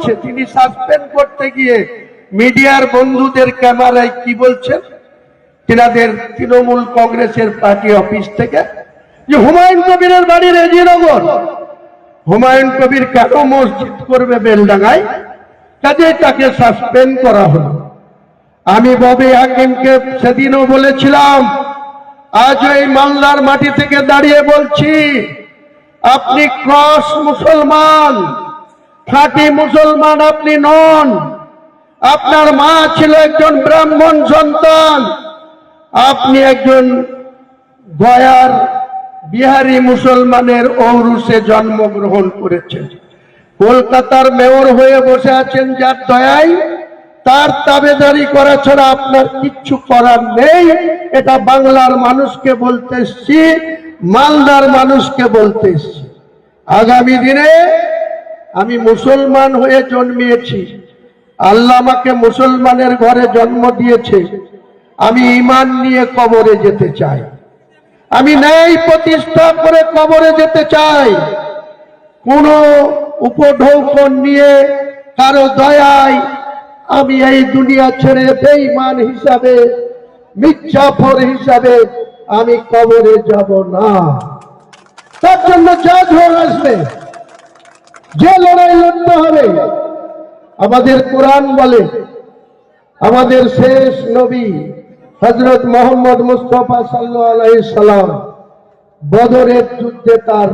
করছে তিনি সাসপেন্ড করতে গিয়ে মিডিয়ার বন্ধুদের ক্যামেরায় কি বলছেন? তিনাদের তৃণমূল কংগ্রেসের পার্টি অফিস থেকে যে হুমায়ুন কবিরের বাড়ি রেজিনগর। হুমায়ুন কবির কেন মসজিদ করবে বেলডাঙ্গায়? কাজে তাকে সাসপেন্ড করা হলো। আমি ববি হাকিমকে সেদিনও বলেছিলাম, আজ এই মালদার মাটি থেকে দাঁড়িয়ে বলছি, আপনি ক্রস মুসলমান। খাঁটি মুসলমান আপনি নন। আপনার মা ছিল একজন ব্রাহ্মণ সন্তান। আপনি একজন গয়ার বিহারি মুসলমানের ঔরুসে জন্মগ্রহণ করেছেন। কলকাতার মেয়র হয়ে বসে আছেন যার দয়ায়। তার তাবেদারি করা ছাড়া আপনার কিচ্ছু করার নেই। এটা বাংলার মানুষকে বলতে এসছি, মালদার মানুষকে বলতে এসছি। আগামী দিনে আমি মুসলমান হয়ে জন্মিয়েছি। আল্লাহ আমাকে মুসলমানের ঘরে জন্ম দিয়েছে। আমি ইমান নিয়ে কবরে যেতে চাই। আমি ন্যায় প্রতিষ্ঠা করে কবরে যেতে চাই। কোন উপঢৌকন নিয়ে কারও দয়ায় আমি এই দুনিয়া ছেড়ে বেঈমান হিসাবে, মির্জাফর হিসাবে আমি কবরে যাব না। তার জন্য যা ঝড় আসবে। যে লড়াই লড়তে হবে, আমাদের কোরআন বলে, আমাদের শেষ নবী হজরত মোহাম্মদ মুস্তফা সাল্লু আলাইসালাম বদরের যুদ্ধে তার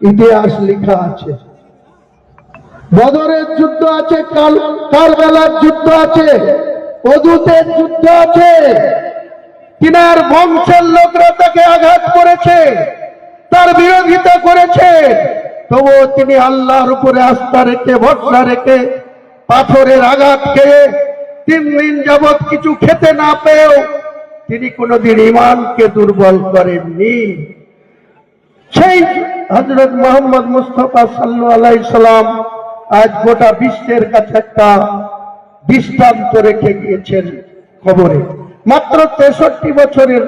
ইতিহাস লেখা আছে। বদরের যুদ্ধ আছে কারবেলার যুদ্ধ আছে, অদূতের যুদ্ধ আছে। তিনার বংশের লোকরা তাকে আঘাত করেছে, তার বিরোধিতা করেছে। তবুও তিনি আল্লাহর উপরে আস্থা রেখে, ভরসা রেখে পাথরের আঘাত খেয়ে তিন দিন যাবৎ কিছু খেতে না পেয়েও তিনি কোনোদিন ইমানকে দুর্বল করেননি। সেই হজরত মোহাম্মদ মুস্তফা সাল্লু আলাইসালাম আজ গোটা বিশ্বের কাছে একটা দৃষ্টান্ত রেখে গিয়েছেন খবরে মাত্র তেষট্টি বছরের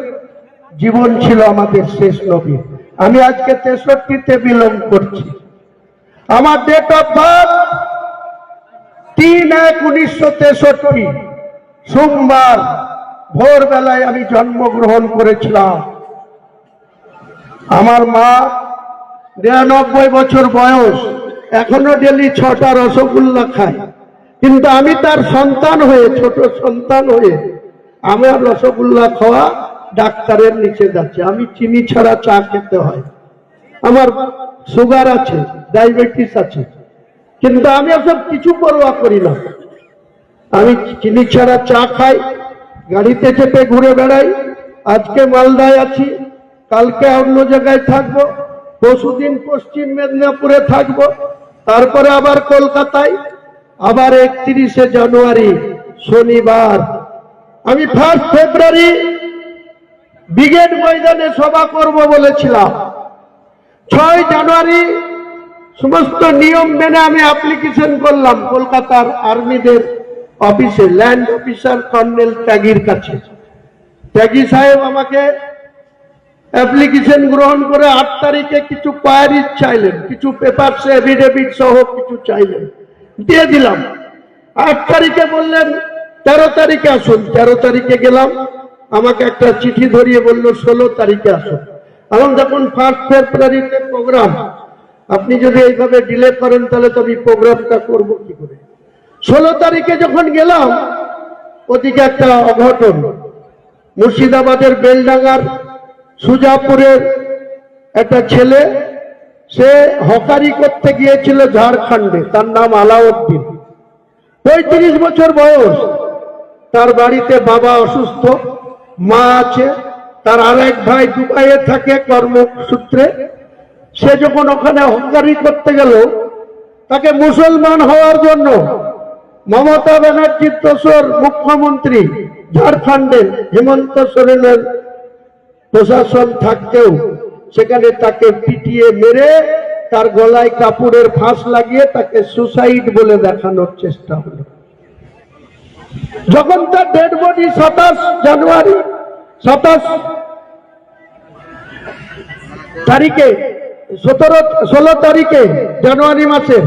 জীবন ছিল আমাদের শেষ নবী আমি আজকে তেষট্টিতে বিলং করছি। আমার ডেট অফ বার্থ তিন এক উনিশশো তেষট্টি। সোমবার ভোরবেলায় আমি জন্মগ্রহণ করেছিলাম। আমার মা নিরানব্বই বছর বয়স, এখনও ডেলি ছটা রসগোল্লা খায়। কিন্তু আমি তার সন্তান হয়ে, ছোট সন্তান হয়ে, আমার রসগোল্লা খাওয়া ডাক্তারের নিচে যাচ্ছে। আমি চিনি ছাড়া চা খেতে হয়। আমার সুগার আছে, ডায়াবেটিস আছে। কিন্তু আমি সব কিছু পরোয়া করি না। আমি চিনি ছাড়া চা খাই, গাড়িতে চেপে ঘুরে বেড়াই। আজকে মালদায় আছি, কালকে অন্য জায়গায় থাকব, পরশুদিন পশ্চিম মেদিনীপুরে থাকব, তারপরে আবার কলকাতায়। আবার একত্রিশে জানুয়ারি, শনিবার। আমি ফার্স্ট ফেব্রুয়ারি ব্রিগেড ময়দানে সভা করব বলেছিলাম। ছয় জানুয়ারি সমস্ত নিয়ম মেনে আমি অ্যাপ্লিকেশন করলাম কলকাতার আর্মিদের অফিসে ল্যান্ড অফিসার কর্নেল ত্যাগীর কাছে। ত্যাগী সাহেব আমাকে অ্যাপ্লিকেশন গ্রহণ করে আট তারিখে কিছু কোয়ারিজ চাইলেন, কিছু পেপার এফিডেভিট সহ কিছু চাইলেন। দিয়ে দিলাম। আট তারিখে বললেন, তেরো তারিখে আসুন। তেরো তারিখে গেলাম। আমাকে একটা চিঠি ধরিয়ে বলল, ষোলো তারিখে আসুন এখন যখন ফার্স্ট ফেব্রুয়ারিতে প্রোগ্রাম আপনি যদি এইভাবে ডিলে করেন, তাহলে তো আমি প্রোগ্রামটা করব কি করে? ষোলো তারিখে যখন গেলাম, ওদিকে একটা অঘটন। মুর্শিদাবাদের বেলডাঙ্গার সুজাপুরের একটা ছেলে, সে হকারি করতে গিয়েছিল ঝাড়খণ্ডে, তার নাম আলাউদ্দিন। পঁয়ত্রিশ বছর বয়স। তার বাড়িতে বাবা অসুস্থ। মা আছে, তার আরেক ভাই দুবাইয়ে থাকে কর্মসূত্রে। সে যখন ওখানে হকারি করতে গেল, তাকে মুসলমান হওয়ার জন্য মমতা ব্যানার্জির দোসর মুখ্যমন্ত্রী, ঝাড়খণ্ডের হেমন্ত সোরেনের প্রশাসন থাকতেও সেখানে তাকে পিটিয়ে মেরে তার গলায় কাপড়ের ফাঁস লাগিয়ে তাকে সুসাইড বলে দেখানোর চেষ্টা হলো। যখন তার ডেড বডি সাতাশ জানুয়ারি সাতাশ তারিখে, সতেরো, ষোলো তারিখে জানুয়ারি মাসে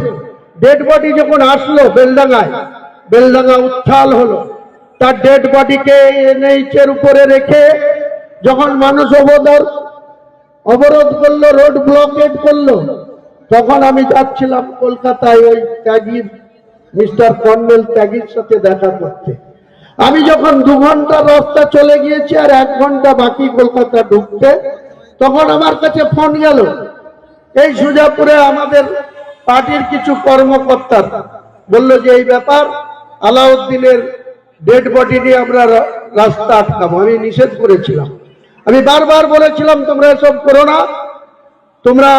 ডেড বডি যখন আসলো বেলডাঙ্গায়, বেলডাঙ্গা উত্থাল হলো। তার ডেড বডিকে এনএইচ এর উপরে রেখে যখন মানুষ অবদর, অবরোধ করল রোড ব্লকেট করল, তখন আমি যাচ্ছিলাম কলকাতায় ওই ত্যাগীর মিস্টার কর্নেল ত্যাগীর সাথে দেখা করতে। আমি যখন দু ঘণ্টা রাস্তা চলে গিয়েছি আর এক ঘণ্টা বাকি কলকাতা ঢুকতে, তখন আমার কাছে ফোন গেল। এই সুজাপুরে আমাদের পার্টির কিছু কর্মকর্তা বলল যে, এই ব্যাপার, আলাউদ্দিনের ডেড বডি নিয়ে আমরা রাস্তা আটকাবো। আমি নিষেধ করেছিলাম। আমি বারবার বলেছিলাম, তোমরা এসব করো না। তোমরা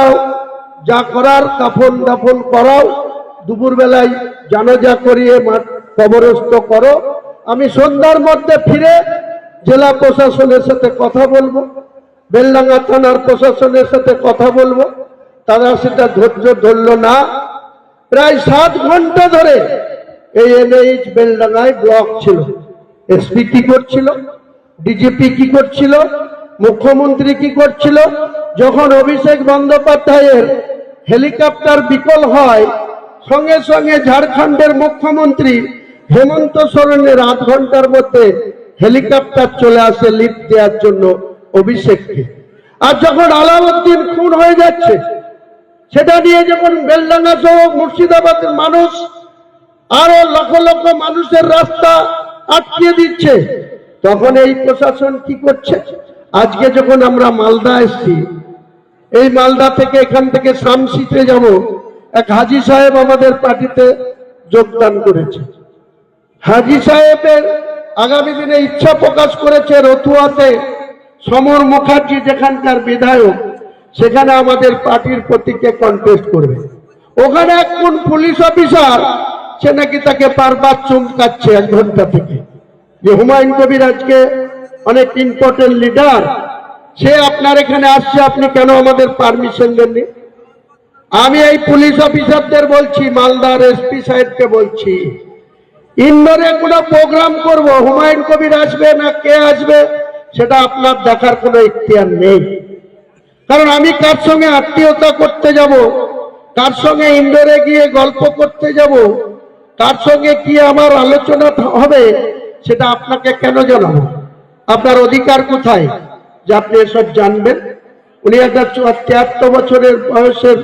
যা করার, কাফন দাফন করাও। দুপুরবেলায় জানাজা করিয়ে কবরস্থ করো। আমি সন্ধ্যার মধ্যে ফিরে জেলা প্রশাসনের সাথে কথা বলব, বেলডাঙ্গা থানার প্রশাসনের সাথে কথা বলব, তারা সেটা ধৈর্য ধরল না। প্রায় সাত ঘণ্টা ধরে এই এনএইচ বেলডাঙ্গায় ব্লক ছিল। এসপি কি করছিল? ডিজিপি কি করছিল? মুখ্যমন্ত্রী কি করছিল? যখন অভিষেক বন্দ্যোপাধ্যায়ের হেলিকপ্টার বিকল হয়, সঙ্গে সঙ্গে ঝাড়খণ্ডের মুখ্যমন্ত্রী হেমন্ত সোরেনের আধ ঘণ্টার মধ্যে হেলিকপ্টার চলে আসে লিফট দেওয়ার জন্য অভিষেককে। আর যখন আলাউদ্দিন খুন হয়ে যাচ্ছে, সেটা নিয়ে যখন বেলডাঙ্গা সহ মুর্শিদাবাদের মানুষ আরও লক্ষ লক্ষ মানুষের রাস্তা আটকে দিচ্ছে, তখন এই প্রশাসন কি করছে? আজকে যখন আমরা মালদা এসছি, এই মালদা থেকে এখান থেকে শামসিতে যাব, এক হাজি সাহেব আমাদের পার্টিতে যোগদান করেছে। হাজি সাহেবের আগামী দিনে ইচ্ছা প্রকাশ করেছে রতুয়াতে সমর মুখার্জি যেখানকার বিধায়ক, সেখানে আমাদের পার্টির প্রতীকে কন্টেস্ট করবে। ওখানে এক কোন পুলিশ অফিসার সে নাকি তাকে বারবার চমকাচ্ছে এক ঘণ্টা থেকে। যে হুমায়ুন কবির আজকে অনেক ইম্পর্টেন্ট লিডার সে আপনার এখানে আসছে, আপনি কেন আমাদের পারমিশন দেননি? আমি এই পুলিশ অফিসারদের বলছি, মালদার এসপি সাহেবকে বলছি। ইন্দোরে কোনো প্রোগ্রাম করব, হুমায়ুন কবির আসবে না কে আসবে, সেটা আপনার দেখার কোনো ইখতিয়ার নেই। কারণ আমি কার সঙ্গে আত্মীয়তা করতে যাব, কার সঙ্গে ইন্দোরে গিয়ে গল্প করতে যাব, কার সঙ্গে কি আমার আলোচনা হবে, সেটা আপনাকে কেন জানাব? আপনার অধিকার কোথায়? যে আপনি এসব জানবেন। উনি একটা তিয়াত্তর বছরের বয়সের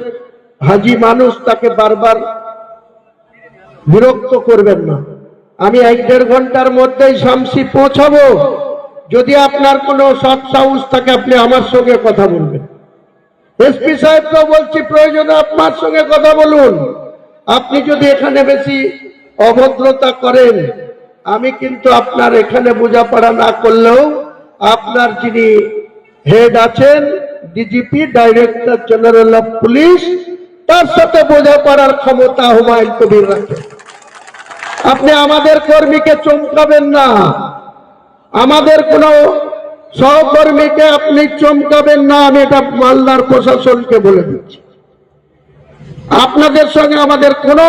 হাজি মানুষ, তাকে বারবার বিরক্ত করবেন না। আমি এক দেড় ঘণ্টার মধ্যেই শামসি পৌঁছাবো। যদি আপনার কোনো সৎ সাহস থাকে, আপনি আমার সঙ্গে কথা বলবেন। এসপি সাহেবকে বলছি, প্রয়োজনে আপনার সঙ্গে কথা বলুন। আপনি যদি এখানে বেশি অভদ্রতা করেন, আমি কিন্তু আপনার এখানে বোঝাপড়া না করলেও আপনার যিনি হেড আছেন, DGP, director general of police, তার সাথে বোঝাপড়ার ক্ষমতা হুমায়ুন কবির রাখে আপনি আমাদের কর্মীকে চমকাবেন না। আমাদের কোন সহকর্মীকে আপনি চমকাবেন না, আমি এটা মালদার প্রশাসনকে বলে দিচ্ছি। আপনাদের সঙ্গে আমাদের কোনো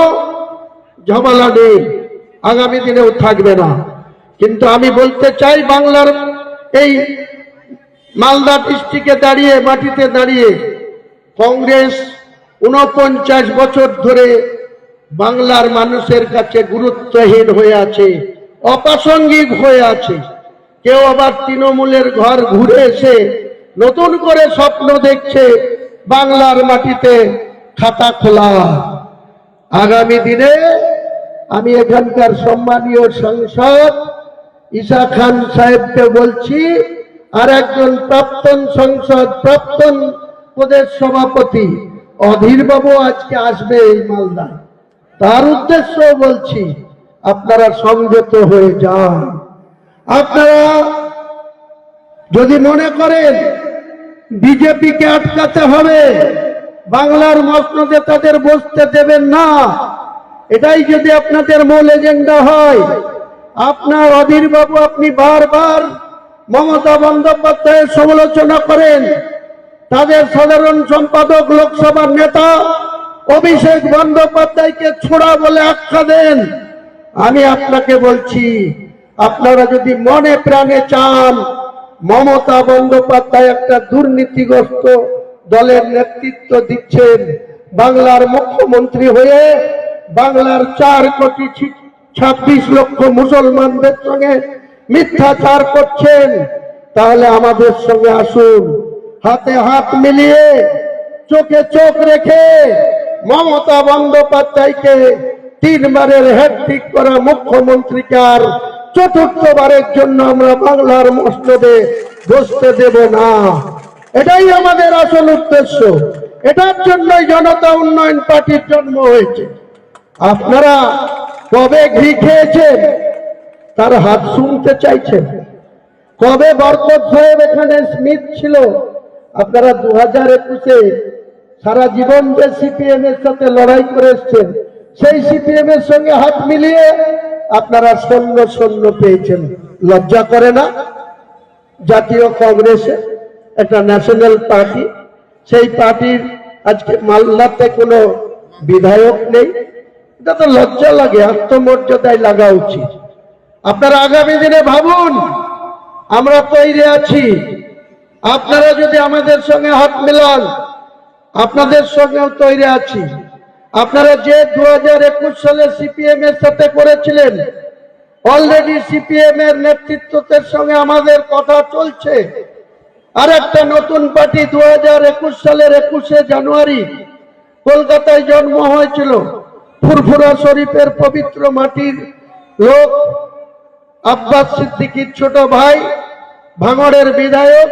ঝামেলা নেই, আগামী দিনেও থাকবে না। কিন্তু আমি বলতে চাই, বাংলার এই মালদা ডিস্ট্রিক্টে দাঁড়িয়ে, মাটিতে দাঁড়িয়ে, কংগ্রেস উনপঞ্চাশ বছর ধরে বাংলার মানুষের কাছে গুরুত্বহীন হয়ে আছে, অপ্রাসঙ্গিক হয়ে আছে। কেউ আবার তৃণমূলের ঘর ঘুরে এসে নতুন করে স্বপ্ন দেখছে বাংলার মাটিতে খাতা খোলা। আগামী দিনে আমি এখানকার সম্মানীয় সংসদ ঈশা খান সাহেবকে বলছি আর একজন প্রাক্তন সংসদ, প্রাক্তন প্রদেশ সভাপতি অধীরবাবু আজকে আসবে এই মালদায়। তার উদ্দেশ্য বলছি, আপনারা সংযত হয়ে যান। আপনারা যদি মনে করেন বিজেপিকে আটকাতে হবে, বাংলার মসনদে তাদের বসতে দেবেন না, এটাই যদি আপনাদের মূল এজেন্ডা হয়, আপনার অধীর বাবু আপনি বারবার মমতা বন্দ্যোপাধ্যায়ের সমালোচনা করেন, তাদের সাধারণ সম্পাদক, লোকসভার নেতা অভিষেক বন্দ্যোপাধ্যায়কে ছোড়া বলে আখ্যা দেন। আমি আপনাকে বলছি, আপনারা যদি মনে প্রাণে চান, মমতা বন্দ্যোপাধ্যায় একটা দুর্নীতিগ্রস্ত দলের নেতৃত্ব দিচ্ছেন, বাংলার মুখ্যমন্ত্রী হয়ে বাংলার চার কোটি ছাব্বিশ লক্ষ মুসলমানদের সঙ্গে মিথ্যাচার করছেন, তাহলে আমাদের সঙ্গে আসুন। হাতে হাত মিলিয়ে চোখে চোখ রেখে মমতা বন্দ্যোপাধ্যায়কে তিনবারের হ্যাট্রিক করা মুখ্যমন্ত্রীকে আর চতুর্থবারের জন্য আমরা বাংলার মসনদে বসতে দেব না। এটাই আমাদের আসল উদ্দেশ্য। এটার জন্যই জনতা উন্নয়ন পার্টির জন্ম হয়েছে। আপনারা কবে ঘি খেয়েছেন? তার হাত শুনতে চাইছেন। কবে বরকত সাহেব এখানে স্মিথ ছিল? আপনারা দু হাজার একুশে সারা জীবন যে সিপিএম এর সাথে লড়াই করে এসছেন, সেই সিপিএম এর সঙ্গে হাত মিলিয়ে আপনারা সৈন্য সৈন্য পেয়েছেন। লজ্জা করে না? জাতীয় কংগ্রেসে একটা ন্যাশনাল পার্টি, সেই পার্টির আজকে মালদাতে কোনো বিধায়ক নেই। এটা তো লজ্জা লাগে, আত্মমর্যাদায় লাগা উচিত। আপনারা আগামী দিনে ভাবুন, আমরা তৈরি আছি। আপনারা যদি আমাদের সঙ্গে হাত মেলান আপনাদের সঙ্গেও তৈরি আছি। আপনারা যে দু হাজার একুশ সালে সিপিএম এর সাথে করেছিলেন অলরেডি সিপিএম এর নেতৃত্বের সঙ্গে আমাদের কথা চলছে। আর একটা নতুন পার্টি দু হাজার একুশ সালের একুশে জানুয়ারি কলকাতায় জন্ম হয়েছিল। ফুরফুরা শরীফের পবিত্র মাটির লোক আব্বাস সিদ্দিকির ছোট ভাই, ভাঙড়ের বিধায়ক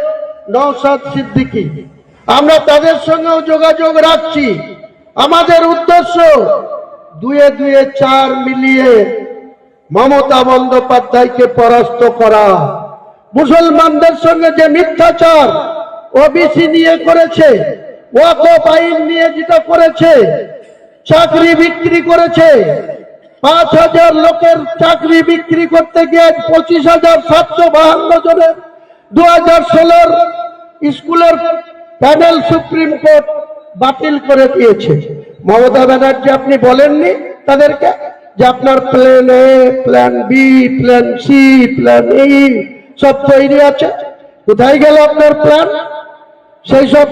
নওশাদ সিদ্দিকী। আমরা তাদের সঙ্গেও যোগাযোগ রাখছি। আমাদের উদ্দেশ্য দুয়ে দুয়ে চার মিলিয়ে মমতা বন্দ্যোপাধ্যায়কে পরাস্ত করা। মুসলমানদের সঙ্গে যে মিথ্যাচার ওবিসি নিয়ে করেছে নিয়ে যেটা করেছে, চাকরি বিক্রি করেছে, পাঁচ হাজার লোকের চাকরি বিক্রি করতে গিয়ে পঁচিশ হাজার সাতশো বাহান্ন জনের দু হাজার ষোলোর স্কুলের প্যানেল সুপ্রিম কোর্ট বাতিল করে দিয়েছে। মমতা ব্যানার্জি আপনি বলেননি তাদেরকে যে আপনার plan A plan B plan C plan E সব তৈরি আছে। কোথায় গেল আপনার প্ল্যান সেই সব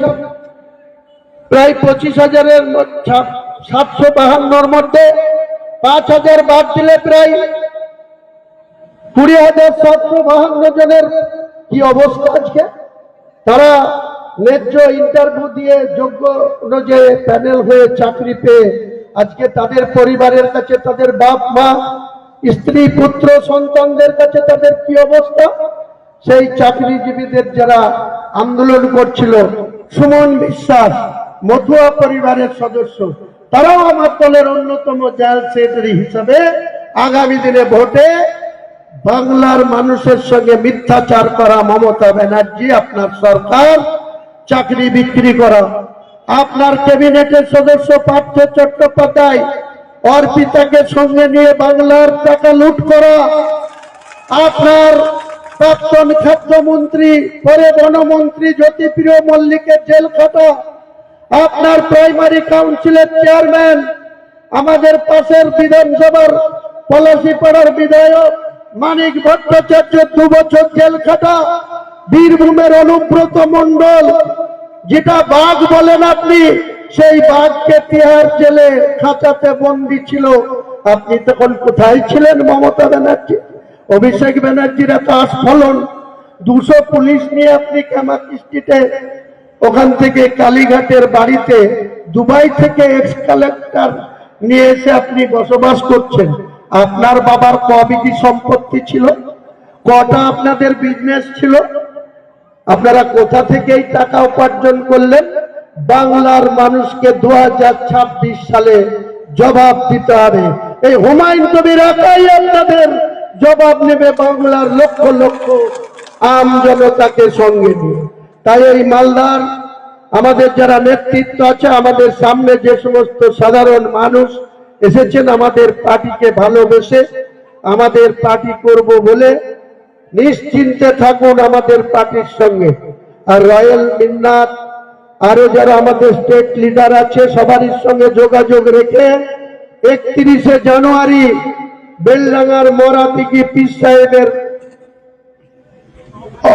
প্রায় পঁচিশ হাজারের সাতশো বাহান্নর মধ্যে, পাঁচ হাজার বাদ দিলে প্রায় কুড়ি হাজার সাতশো বাহান্ন জনের কি অবস্থা আজকে? তারা ন্যায্য ইন্টারভিউ দিয়ে যোগ্য অনুযায়ী প্যানেল হয়ে চাকরি পেয়ে আজকে তাদের পরিবারের কাছে তাদের বাপ মা, স্ত্রী, পুত্র, সন্তানদের কাছে তাদের কি অবস্থা? সেই চাকরিজীবীদের যারা আন্দোলন করছিল, সুমন বিশ্বাস, মথুয়া পরিবারের সদস্য, তারাও আমার দলের অন্যতম জেল সেক্রেটারি হিসাবে আগামী দিনে ভোটে বাংলার মানুষের সঙ্গে মিথ্যাচার করা মমতা ব্যানার্জি আপনার সরকার। চাকরি বিক্রি করা। আপনার ক্যাবিনেটের সদস্য পার্থ চট্টোপাধ্যায় অর্পিতাকে সঙ্গে নিয়ে বাংলার টাকা লুট করা। আপনার প্রাক্তন খাদ্যমন্ত্রী, পরে বনমন্ত্রী জ্যোতিপ্রিয় মল্লিকের জেল খাটা। আপনার প্রাইমারি কাউন্সিলের চেয়ারম্যান, আমাদের পাশের বিধানসভার পলাশিপাড়ার বিধায়ক মানিক ভট্টাচার্য দু বছর জেল খাটা। বীরভূমের অনুব্রত মণ্ডল, যেটা বাঘ বলেন আপনি, সেই বাঘকে তিহার জেলে খাঁচাতে বন্দি ছিল। আপনি তখন কোথায় ছিলেন, মমতা ব্যানার্জি? অভিষেক ব্যানার্জির এত আস্ফলন, দুশো পুলিশ নিয়ে আপনি ক্যামাকিস্টিতে ওখান থেকে কালীঘাটের বাড়িতে দুবাই থেকে এক্স কালেক্টর নিয়ে এসে আপনি বসবাস করছেন। আপনার বাবার কবিটি সম্পত্তি ছিল, কটা আপনাদের বিজনেস ছিল? আপনারা কোথা থেকে এই টাকা উপার্জন করলেন? বাংলার মানুষকে দু হাজার ছাব্বিশ সালে জবাব দিতে হবে। এই হুমায়ুন কবির একাই আপনাদের জবাব নেবে বাংলার লক্ষ লক্ষ আম জনতাকে সঙ্গে নিয়ে। তাই এই মালদার আমাদের যারা নেতৃত্ব আছে, আমাদের সামনে যে সমস্ত সাধারণ মানুষ এসেছেন, আমাদের পার্টিকে ভালোবেসে, আমাদের পার্টি করব বলে নিশ্চিন্তে থাকুন আমাদের পার্টির সঙ্গে। আর রয়্যাল মিন্নাত, আরও যারা আমাদের স্টেট লিডার আছে, সবারই সঙ্গে যোগাযোগ রেখে একত্রিশে জানুয়ারি বেলডাঙ্গার মরাপিকি পিস সাহেবের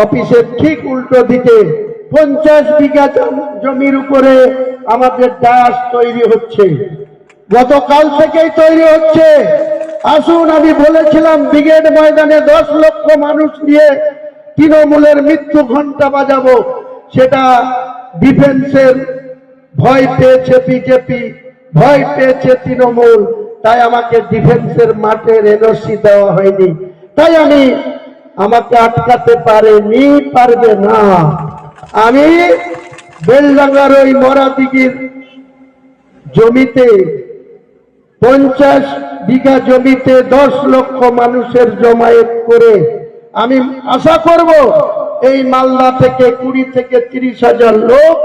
অফিসের ঠিক উল্টো দিকে পঞ্চাশ বিঘা জমির উপরে আমাদের ডাস তৈরি হচ্ছে। গতকাল থেকেই তৈরি হচ্ছে। আসুন, আমি বলেছিলাম, ব্রিগেড ময়দানে দশ লক্ষ মানুষ নিয়ে তৃণমূলের মৃত্যু ঘণ্টা বাজাবো। সেটা ডিফেন্সের ভয় পেয়েছে বিজেপি, ভয় পেয়েছে তৃণমূল। তাই আমাকে ডিফেন্সের মাঠের এনওসি দেওয়া হয়নি। তাই আমি আমাকে আটকাতে পারেনি, পারবে না। আমি বেলডাঙ্গার ওই মরা দিঘির জমিতে পঞ্চাশ বিঘা জমিতে দশ লক্ষ মানুষের জমায়েত করে আমি আশা করব এই মালদা থেকে কুড়ি থেকে তিরিশ হাজার লোক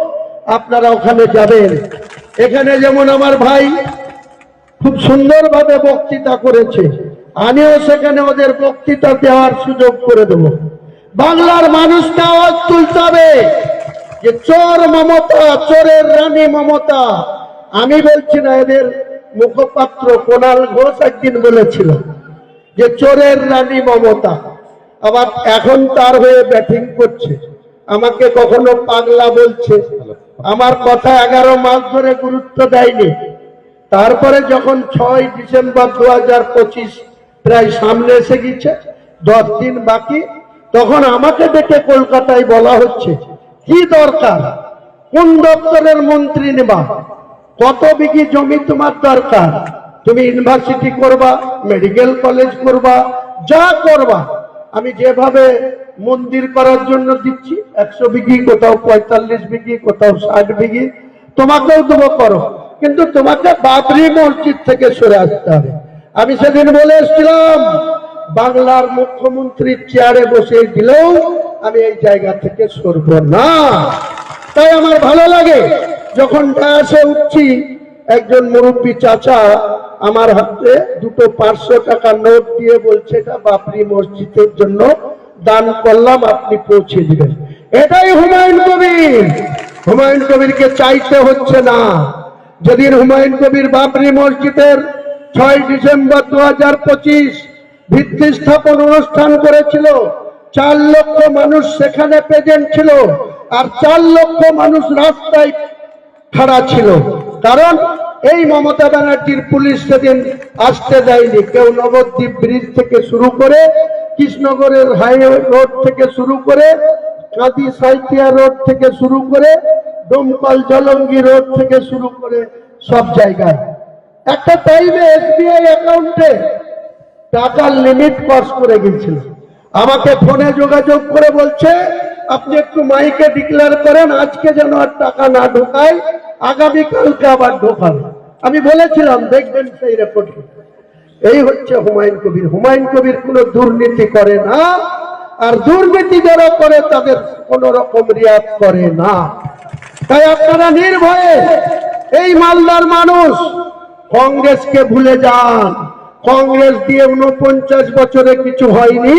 আপনারা ওখানে যাবেন। এখানে যেমন আমার ভাই খুব সুন্দরভাবে বক্তৃতা করেছে, আমিও সেখানে ওদের বক্তৃতা দেওয়ার সুযোগ করে দেব। বাংলার মানুষকে আওয়াজ তুলতে হবে যে চোর মমতা, চোরের রানী মমতা, আমি বলছি না এদের মুখপাত্র কোনাল ঘোষ একদিন বলেছিল যে চোরের রানী মমতা, আবার এখন তার হয়ে ব্যাটিং করছে। আমাকে কখনো পাগলা বলছে। আমার কথা এগারো মাস ধরে গুরুত্ব দেয়নি। তারপরে যখন ছয় ডিসেম্বর দু হাজার পঁচিশ প্রায় সামনে এসে গেছে, দশ দিন বাকি, তখন আমাকে দেখে কলকাতায় বলা হচ্ছে, কি দরকার? কোন দপ্তরের মন্ত্রী নেবা? কত বিঘি জমি তোমার দরকার? তুমি ইউনিভার্সিটি করবা, মেডিকেল কলেজ করবা, যা করবা। আমি যেভাবে মন্দির করার জন্য দিচ্ছি, একশো বিঘি, কোথাও পঁয়তাল্লিশ বিঘি, কোথাও ষাট বিঘি, তোমাকেও দেবো করো। কিন্তু তোমাকে বাবরি মসজিদ থেকে সরে আসতে হবে। আমি সেদিন বলে এসেছিলাম, বাংলার মুখ্যমন্ত্রীর চেয়ারে বসে দিলেও আমি এই জায়গা থেকে সরব না। তাই আমার ভালো লাগে। যখন ডায়াসে উঠছি, একজন মুরব্বী চাচা আমার হাতে দুটো পাঁচশো টাকা নোট দিয়ে বলছে, এটা বাবরি মসজিদের জন্য দান করলাম, আপনি পৌঁছে দিবেন। এটাই হুমায়ুন কবির। হুমায়ুন কবিরকে চাইতে হচ্ছে না। যেদিন হুমায়ুন কবির বাবরি মসজিদের ছয় ডিসেম্বর দু হাজার পঁচিশ ভিত্তি স্থাপন অনুষ্ঠান করেছিল, চার লক্ষ মানুষ সেখানে প্রেজেন্ট ছিল, আর চার লক্ষ মানুষ রাস্তায় খাড়া ছিল। কারণ এই মমতা ব্যানার্জির পুলিশ সেদিন আসতে দেয়নি। কেউ নবদ্বীপ ব্রিজ থেকে শুরু করে কৃষ্ণগড়ের হাইওয়ে রোড থেকে শুরু করে কাঁদি সাইথিয়া রোড থেকে শুরু করে ডোমকল জলঙ্গি রোড থেকে শুরু করে সব জায়গায়। একটা টাইমে এসবিআই অ্যাকাউন্টে টাকার লিমিট পাস করে গেছিল আমাকে ফোনে যোগাযোগ করে বলছে আপনি একটু মাইকে ডিক্লেয়ার করেন, আজকে যেন আর টাকা না ঢোকায় আগামীকালকে আবার ঢোকাবে। আমি বলেছিলাম, দেখবেন সেই রেপোর্ট এই হচ্ছে হুমায়ুন কবির। হুমায়ুন কবির কোনো দুর্নীতি করে না, আর দুর্নীতি যারা করে, তাদের কোন রকম রিয়াদ করে না। তাই আপনারা নির্ভয়ে, এই মালদার মানুষ, কংগ্রেসকে ভুলে যান। কংগ্রেস দিয়ে উনপঞ্চাশ বছরে কিছু হয়নি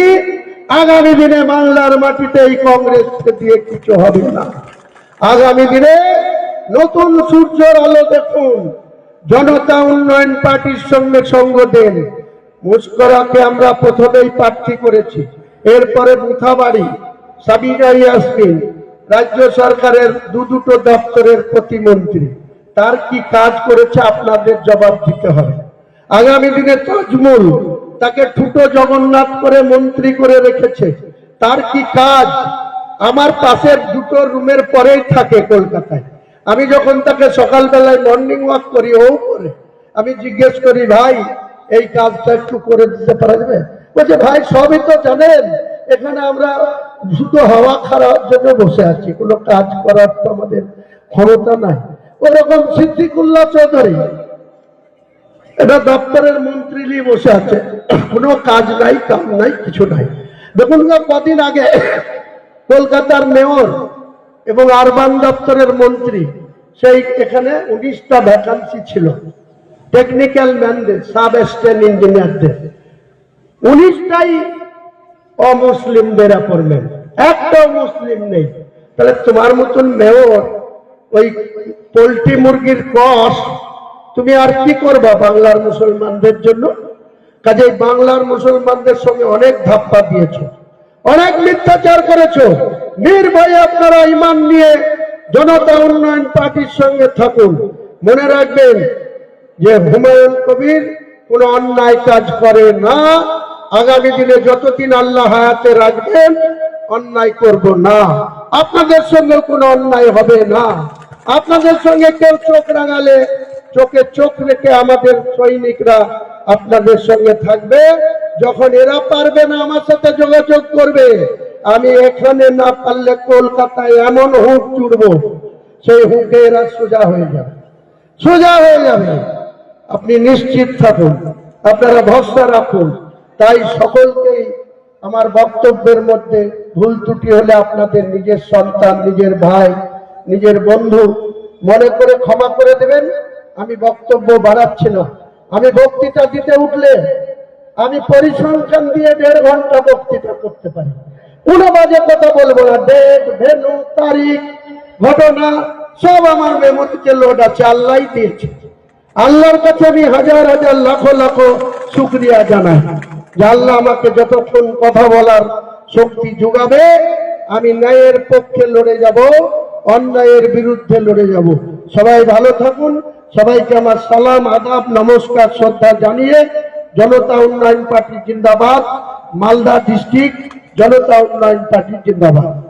আগামী দিনে বাংলার মাটিতে এই কংগ্রেসকে দিয়ে কিছু হবে না। আগামী দিনে নতুন সূর্যের আলো দেখুন, জনতা উন্নয়ন পার্টির সঙ্গে সঙ্গ দেন। মুস্করাকে আমরা প্রথমেই প্রার্থী করেছি। এরপরে মুথাবাড়ি সাবিনা ইয়াসমিন রাজ্য সরকারের দু দুটো দপ্তরের প্রতিমন্ত্রী। তার কি কাজ করেছে আপনাদের জবাব দিতে হবে। আগামী দিনে তাজমুল তাকে ঠুটো জগন্নাথ করে মন্ত্রী করে রেখেছে। তার কি কাজ? আমার পাশের দুটো রুমের পরেই থাকে কলকাতায়। আমি যখন তাকে সকালবেলায় মর্নিং ওয়াক করি, ও করে। আমি জিজ্ঞেস করি, ভাই, এই কাজটা একটু করে দিতে পারা যাবে? বলছে, ভাই, সবই তো জানেন, এখানে আমরা শুধু হাওয়া খাওয়ার জন্য বসে আছি। কোনো কাজ করার তো আমাদের ক্ষমতা নাই। ওরকম সিদ্দিকুল্লাহ চৌধুরী, এটা দপ্তরের মন্ত্রী বসে আছে। কোনো কাজ নাই, কাম নাই, কিছু নাই। দেখুন কদিন আগে কলকাতার মেয়র এবং আরবান দপ্তরের মন্ত্রী, সেই এখানে উনিশটা ভ্যাকান্সি ছিল। টেকনিক্যাল ম্যানদের সাব স্টেন ইঞ্জিনিয়ারদের উনিশটাই অমুসলিমদের অ্যাপয়েন্টমেন্ট একটাও মুসলিম নেই। তাহলে তোমার মতন মেয়র ওই পোলট্রি মুরগির কষ তুমি আর কি করবা বাংলার মুসলমানদের জন্য? কাজে বাংলার মুসলমানদের সঙ্গে অনেক ধাপ্পা দিয়েছ, অনেক মিথ্যাচার করেছ। নির্ভয়ে আপনারা ইমান নিয়ে জনতা উন্নয়ন পার্টির সঙ্গে থাকুন। মনে রাখবেন যে হুমায়ুন কবির কোন অন্যায় কাজ করে না, আগামী দিনে যতদিন আল্লাহ হায়াতে রাখবেন, অন্যায় করব না। আপনাদের সঙ্গে কোনো অন্যায় হবে না। আপনাদের সঙ্গে কেউ চোখ রাঙালে চোখে চোখ রেখে আমাদের সৈনিকরা আপনাদের সঙ্গে থাকবে। যখন এরা পারবে না আমার সাথে যোগাযোগ করবে, আমি এখানে না পারলে কলকাতায় এমন হুঁক জুড়ব সেই হুঁকে এরা সোজা হয়ে যাবে। সোজা হয়ে যাবে। আপনি নিশ্চিত থাকুন, আপনারা ভরসা রাখুন। তাই সকলকেই আমার বক্তব্যের মধ্যে ভুল ত্রুটি হলে আপনাদের নিজের সন্তান, নিজের ভাই, নিজের বন্ধু মনে করে ক্ষমা করে দেবেন। আমি বক্তব্য বাড়াচ্ছি না। আমি বক্তৃতা দিতে উঠলে আমি পরিসংখ্যান দিয়ে দেড় ঘণ্টা বক্তৃতা করতে পারি। কোনো বাজে কথা বলব না। ডেট, ভেনু, তারিখ, ঘটনা, সব আমার মেমোরিতে লোড আছে। আল্লাহ দিয়েছে। আল্লাহর কাছে আমি হাজার হাজার লাখো লাখো শুক্রিয়া জানাই যে আল্লাহ আমাকে যতক্ষণ কথা বলার শক্তি যোগাবে, আমি ন্যায়ের পক্ষে লড়ে যাব। অন্যায়ের বিরুদ্ধে লড়ে যাব। সবাই ভালো থাকুন। সবাইকে আমার সালাম, আদাব, নমস্কার, শ্রদ্ধা জানিয়ে জনতা উন্নয়ন পার্টি জিন্দাবাদ, মালদা ডিস্ট্রিক্ট জনতা উন্নয়ন পার্টি জিন্দাবাদ।